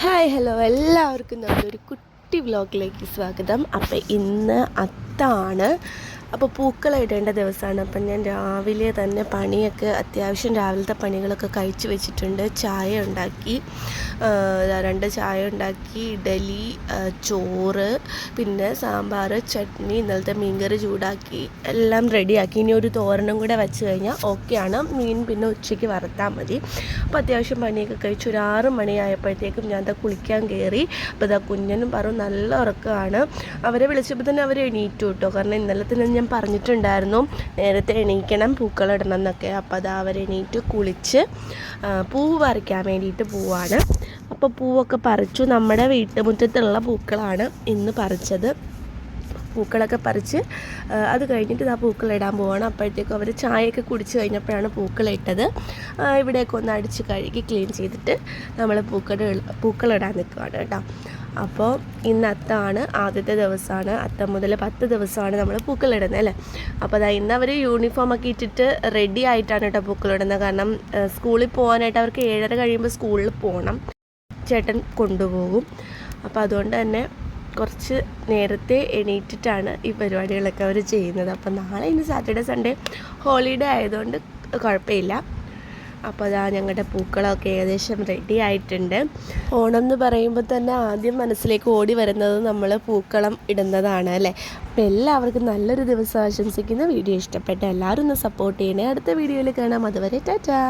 Hi hello. എല്ലാവർക്കും നല്ലൊരു കുട്ടി വ്ലോഗിലേക്ക് സ്വാഗതം. അപ്പോൾ ഇന്ന് അത്താണ്. അപ്പോൾ പൂക്കൾ ഇടേണ്ട ദിവസമാണ്. അപ്പം ഞാൻ രാവിലെ തന്നെ പണിയൊക്കെ അത്യാവശ്യം രാവിലത്തെ പണികളൊക്കെ കഴിച്ച് വെച്ചിട്ടുണ്ട്. ചായ ഉണ്ടാക്കി രണ്ട് ചായ ഉണ്ടാക്കി ഇഡലി ചോറ് പിന്നെ സാമ്പാർ ചട്നി ഇന്നലത്തെ മീൻകറി ചൂടാക്കി എല്ലാം റെഡിയാക്കി. ഇനി ഒരു തോരണം കൂടെ വെച്ച് കഴിഞ്ഞാൽ ഓക്കെയാണ് മീൻ പിന്നെ ഉച്ചയ്ക്ക് വറുത്താൽ മതി. അപ്പോൾ അത്യാവശ്യം പണിയൊക്കെ കഴിച്ച് ഒരു ആറ് മണിയായപ്പോഴത്തേക്കും ഞാൻ ദാ കുളിക്കാൻ കയറി. അപ്പോൾ ഇതാ കുഞ്ഞനും പറഞ്ഞു നല്ല ഉറക്കമാണ്. അവരെ വിളിച്ചപ്പോൾ തന്നെ അവർ എണീറ്റു കേട്ടോ. കാരണം ഇന്നലെ തന്നെ ഞാൻ പറഞ്ഞിട്ടുണ്ടായിരുന്നു നേരത്തെ എണീക്കണം പൂക്കളിടണം എന്നൊക്കെ അപ്പോൾ അത് അവർ എണീറ്റ് കുളിച്ച് പൂവ് പറിക്കാൻ വേണ്ടിയിട്ട് പോവാണ്. അപ്പോൾ പൂവൊക്കെ പറിച്ചു. നമ്മുടെ വീട്ടുമുറ്റത്തുള്ള പൂക്കളാണ് ഇന്ന് പറിച്ചത്. പൂക്കളൊക്കെ പറിച്ച് ആ, അത് കഴിഞ്ഞിട്ട് ഇതാ പൂക്കളിടാൻ പോവാണ്. അപ്പോഴത്തേക്കും അവർ ചായയൊക്കെ കുടിച്ച് കഴിഞ്ഞപ്പോഴാണ് പൂക്കളിട്ടത് ആ, ഇവിടെയൊക്കെ ഒന്ന് അടിച്ച് കഴുകി ക്ലീൻ ചെയ്തിട്ട് നമ്മൾ പൂക്കൾ പൂക്കളിടാൻ നിൽക്കുകയാണ് കേട്ടോ. അപ്പോൾ ഇന്ന് അത്താണ് ആദ്യത്തെ ദിവസമാണ്. അത്തം മുതൽ പത്ത് ദിവസമാണ് നമ്മൾ പൂക്കളിടുന്നത് അല്ലേ? അപ്പോൾ അതാ ഇന്ന് അവർ യൂണിഫോമൊക്കെ ഇട്ടിട്ട് റെഡി ആയിട്ടാണ് കേട്ടോ പൂക്കളിടുന്നത് കാരണം ആ, സ്കൂളിൽ പോകാനായിട്ട് അവർക്ക് ഏഴര കഴിയുമ്പോൾ സ്കൂളിൽ പോകണം. ചേട്ടൻ കൊണ്ടുപോകും. അപ്പോൾ അതുകൊണ്ട് തന്നെ കുറച്ച് നേരത്തെ എണീറ്റിട്ടാണ് ഈ പരിപാടികളൊക്കെ അവർ ചെയ്യുന്നത്. അപ്പം നാളെ ഇനി സാറ്റർഡേ സൺഡേ ഹോളിഡേ ആയതുകൊണ്ട് കുഴപ്പമില്ല. അപ്പോൾ അതാ ഞങ്ങളുടെ പൂക്കളൊക്കെ ഏകദേശം റെഡി ആയിട്ടുണ്ട്. ഓണം എന്ന് പറയുമ്പോൾ തന്നെ ആദ്യം മനസ്സിലേക്ക് ഓടി വരുന്നത് നമ്മൾ പൂക്കളം ഇടുന്നതാണ് അല്ലേ? അപ്പോൾ എല്ലാവർക്കും നല്ലൊരു ദിവസം ആശംസിക്കുന്ന. വീഡിയോ ഇഷ്ടപ്പെട്ട എല്ലാവരും ഒന്ന് സപ്പോർട്ട് ചെയ്യണേ. അടുത്ത വീഡിയോയിൽ കാണാം. അതുവരെ ടാറ്റാ.